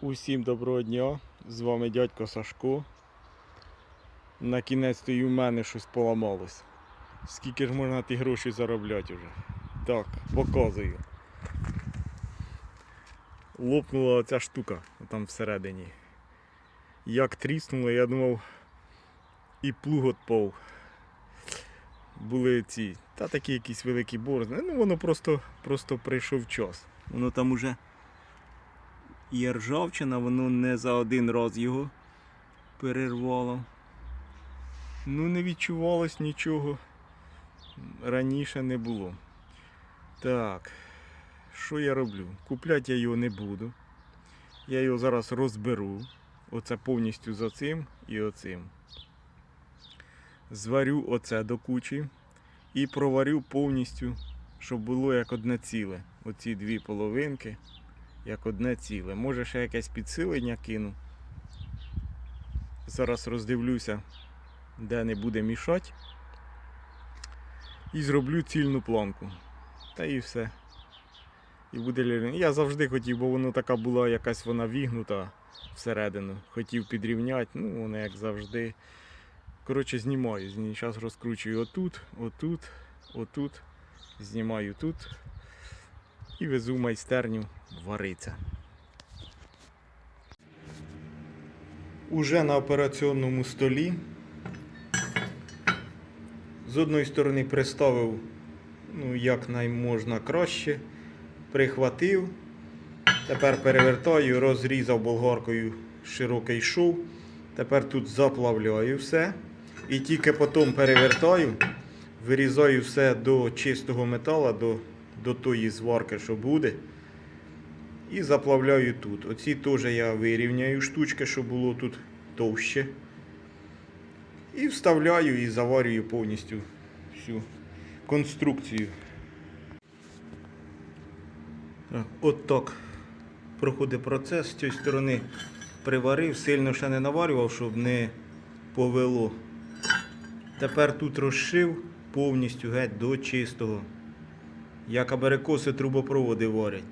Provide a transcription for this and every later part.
Усім доброго дня, з вами дядько Сашко. На кінець то і в мене щось поламалось. Скільки ж можна ті гроші заробляти вже? Так, показую. Лопнула оця штука там всередині. Як тріснуло, я думав, і плуг отпав. Були ці, та такі якісь великі борозни. Ну воно просто, просто прийшов час. Воно там уже є ржавчина, воно не за один раз його перервало. Ну, не відчувалось нічого. Раніше не було. Так, що я роблю? Купляти я його не буду. Я його зараз розберу. Оце повністю за цим і оцим. Зварю оце до кучі і проварю повністю, щоб було як одне ціле. Оці дві половинки як одне ціле. Може ще якесь підсилення кину. Зараз роздивлюся, де не буде мішати. І зроблю цільну планку. Та і все. І буде. Я завжди хотів, бо воно така була якась вона вігнута всередину. Хотів підрівняти, ну воно як завжди. Коротше, знімаю. Зараз розкручую отут, отут, отут. Знімаю тут і везу в майстерню вариться. Уже на операційному столі. З одної сторони приставив ну, як найможна краще, прихватив. Тепер перевертаю, розрізав болгаркою широкий шов. Тепер тут заплавляю все. І тільки потім перевертаю, вирізаю все до чистого металу, до до тої зварки, що буде. І заплавляю тут. Оці теж я вирівняю штучки, щоб було тут товще. І вставляю і заварюю повністю всю конструкцію. Так, От так проходить процес. З цієї сторони приварив, сильно ще не наварював, щоб не повело. Тепер тут розшив повністю геть до чистого як аберикоси трубопроводи варять.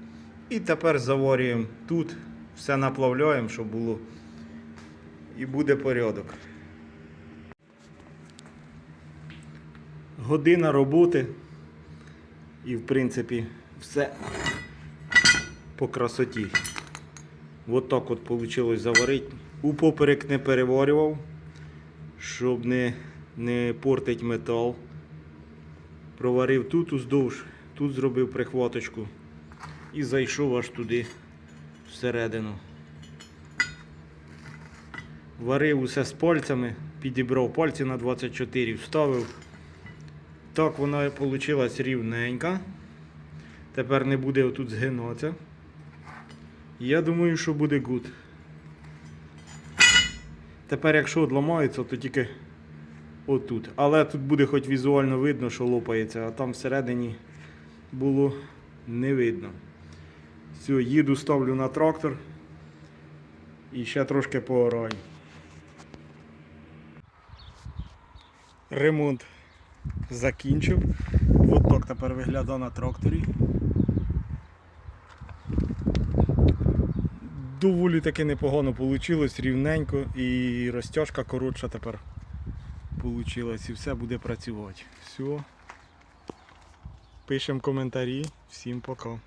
І тепер заварюємо тут, все наплавляємо, щоб було. І буде порядок. Година роботи. І в принципі все по красоті. От так от вийшло заварити. Упоперек не переварював, щоб не, не портить метал. Проварив тут уздовж. Тут зробив прихваточку і зайшов аж туди всередину. Варив усе з пальцями, підібрав пальці на 24, вставив. Так вона вийшла рівненька. Тепер не буде отут згинатися. Я думаю, що буде гуд. Тепер, якщо одламається, то тільки отут. Але тут буде хоч візуально видно, що лопається, а там всередині було не видно. Все, їду, ставлю на трактор і ще трошки поораю. Ремонт закінчив. От так тепер виглядає на тракторі. Доволі таки непогано вийшло, рівненько і розтяжка коротша тепер вийшла і все буде працювати. Все. Пишемо коментарі. Всім пока.